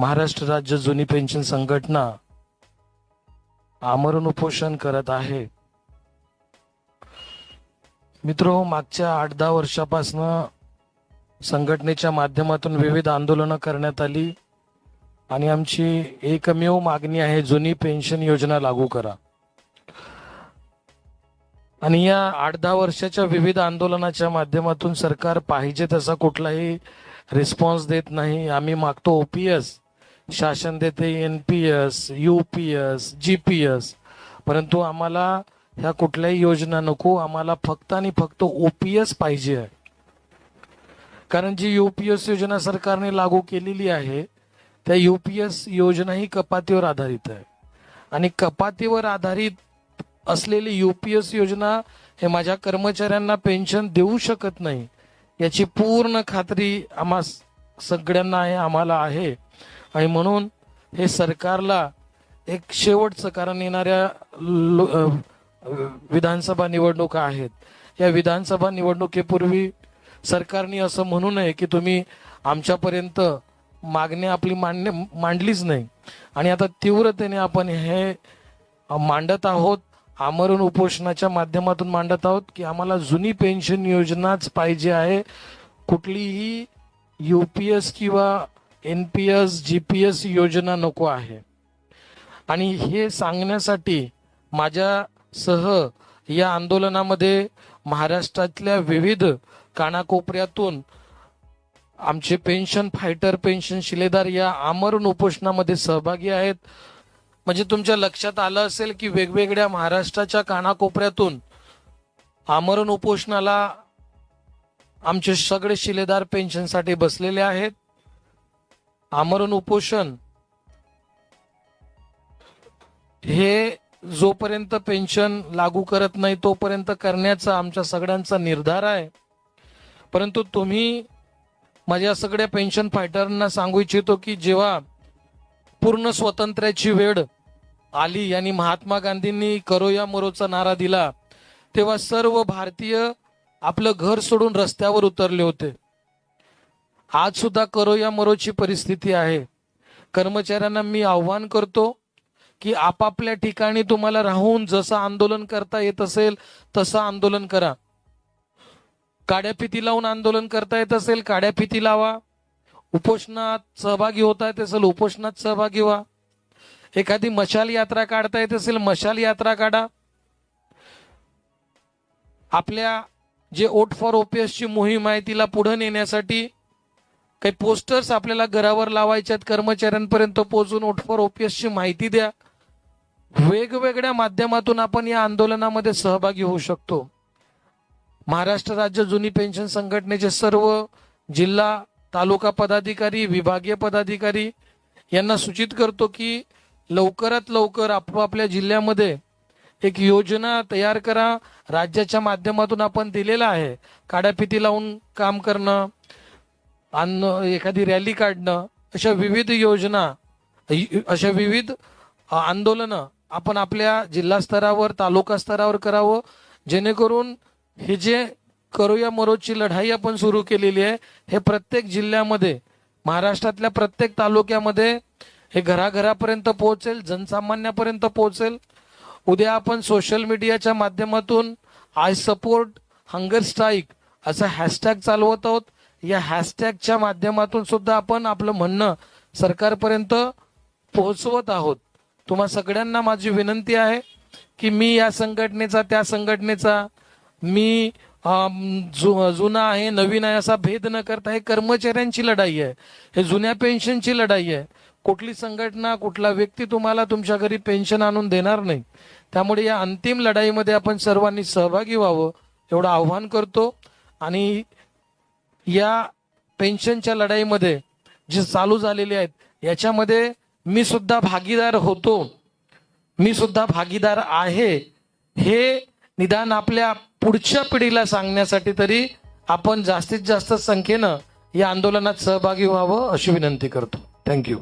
महाराष्ट्र राज्य जुनी पेन्शन संघटना आमरण उपोषण करत आहे. मित्र मागच्या आठ दहा वर्षापासनं संघटनेच्या माध्यमातून विविध आंदोलनं करण्यात आली आणि आमची एकमेव मागणी आहे जुनी पेन्शन योजना लागू करा. आणि या आठ दहा वर्षाच्या विविध आंदोलनाच्या माध्यमातून सरकार पाहिजे तसा कुठलाही रिस्पॉन्स देत नाही. आम्ही मागतो ओपीएस शासन देते N P S U P S G P S परंतु आम्हाला ह्या कुठल्याही योजना नको आम्हाला फक्त आणि फक्त ओपीएस पाहिजे आहे. कारण जी युपीएस योजना सरकारने लागू केलेली आहे त्या युपीएस योजना ही कपातीवर आधारित आहे. आणि कपातीवर आधारित असलेली युपीएस योजना हे माझ्या कर्मचाऱ्यांना पेन्शन देऊ शकत नाही याची पूर्ण खात्री आम्हा सगळ्यांना आहे आम्हाला आहे. आणि म्हणून हे सरकारला एक शेवटचं कारण येणाऱ्या लो- विधानसभा निवडणुका आहेत. या विधानसभा निवडणुकीपूर्वी सरकारने असं म्हणू नये की तुम्ही आमच्यापर्यंत मागणी आपली मांडणे मांडलीच नाही. आणि आता तीव्रतेने आपण हे मांडत आहोत आमरण उपोषणाच्या माध्यमातून मांडत आहोत की आम्हाला जुनी पेन्शन योजनाच पाहिजे आहे. कुठलीही यू पी एस किंवा N P S G P S योजना नको आहे. आणि हे सांगण्यासाठी माझ्यासह या आंदोलनामध्ये महाराष्ट्रातल्या विविध कानाकोपऱ्यातून आमचे पेन्शन फायटर पेन्शन शिलेदार या आमरण उपोषणामध्ये सहभागी आहेत. म्हणजे तुमच्या लक्षात आलं असेल की वेगवेगळ्या महाराष्ट्राच्या कानाकोपऱ्यातून आमरण उपोषणाला आमचे सगळे शिलेदार पेन्शनसाठी बसलेले आहेत. आमरण उपोषण हे जोपर्यंत पेन्शन लागू करत नाही तोपर्यंत करण्याचा आमच्या सगळ्यांचा निर्धार आहे. परंतु तुम्ही माझ्या सगळ्या पेन्शन फायटरांना सांगू इच्छितो की जेव्हा पूर्ण स्वातंत्र्याची वेळ आली आणि महात्मा गांधींनी करो या मरोचा नारा दिला तेव्हा सर्व भारतीय आपलं घर सोडून रस्त्यावर उतरले होते. आज सुद्धा करो या मरोची परिस्थिती आहे. कर्मचाऱ्यांना मी आव्हान करतो की आपापल्या ठिकाणी तुम्हाला राहून जसं आंदोलन करता येत असेल तसं आंदोलन करा. काड्या फिती लावून आंदोलन करता येत असेल काड्या फिती लावा. उपोषणात सहभागी होता येत असेल उपोषणात सहभागी व्हा. एखादी मशाल यात्रा काढता येत असेल मशाल यात्रा काढा. आपल्या जे ओट फॉर ओपीएसची मोहीम आहे तिला पुढे नेण्यासाठी काही पोस्टर्स आपल्याला घरावर लावायच्यात कर्मचाऱ्यांपर्यंत पोहोचून ओट फॉर माहिती द्या. वेगवेगळ्या माध्यमातून आपण या आंदोलनामध्ये सहभागी होऊ शकतो. महाराष्ट्र राज्य जुनी पेन्शन संघटनेचे सर्व जिल्हा तालुका पदाधिकारी विभागीय पदाधिकारी यांना सूचित करतो की लवकरात लवकर आपापल्या जिल्ह्यामध्ये एक योजना तयार करा. राज्याच्या माध्यमातून आपण दिलेला आहे. काड्यापिती लावून काम करणं अन्न एखादी रॅली काढणं अशा विविध योजना अशा विविध आंदोलनं आपण आपल्या जिल्हा स्तरावर तालुका स्तरावर करावं. जेणेकरून हे जे करूया मरोजची लढाई आपण सुरू केलेली आहे हे प्रत्येक जिल्ह्यामध्ये महाराष्ट्रातल्या प्रत्येक तालुक्यामध्ये हे घराघरापर्यंत पोहोचेल जनसामान्यापर्यंत पोहोचेल. उद्या आपण सोशल मीडियाच्या माध्यमातून आय सपोर्ट हंगर स्ट्राईक असं हॅशटॅग चालवत आहोत. या हॅशटॅगच्या माध्यमातून सुद्धा आपण आपलं म्हणणं सरकारपर्यंत पोहोचवत आहोत. तुम्हा सगळ्यांना माझी विनंती आहे की मी या संघटनेचा त्या संघटनेचा मी जु- जुना आहे नवीन आहे असा भेद न करता हे कर्मचाऱ्यांची लढाई आहे. हे जुन्या पेन्शनची लढाई आहे. कुठली संघटना कुठला व्यक्ती तुम्हाला तुमच्या घरी पेन्शन आणून देणार नाही त्यामुळे या अंतिम लढाईमध्ये आपण सर्वांनी सहभागी व्हावं एवढं आव्हान करतो. आणि या पेन्शनच्या लढाईमध्ये जे चालू झालेले आहेत याच्यामध्ये मी सुद्धा भागीदार होतो. मी सुद्धा भागीदार आहे. हे निदान आपल्या पुढच्या पिढीला सांगण्यासाठी तरी आपण जास्तीत जास्त संख्येनं या आंदोलनात सहभागी व्हावं अशी विनंती करतो. थँक्यू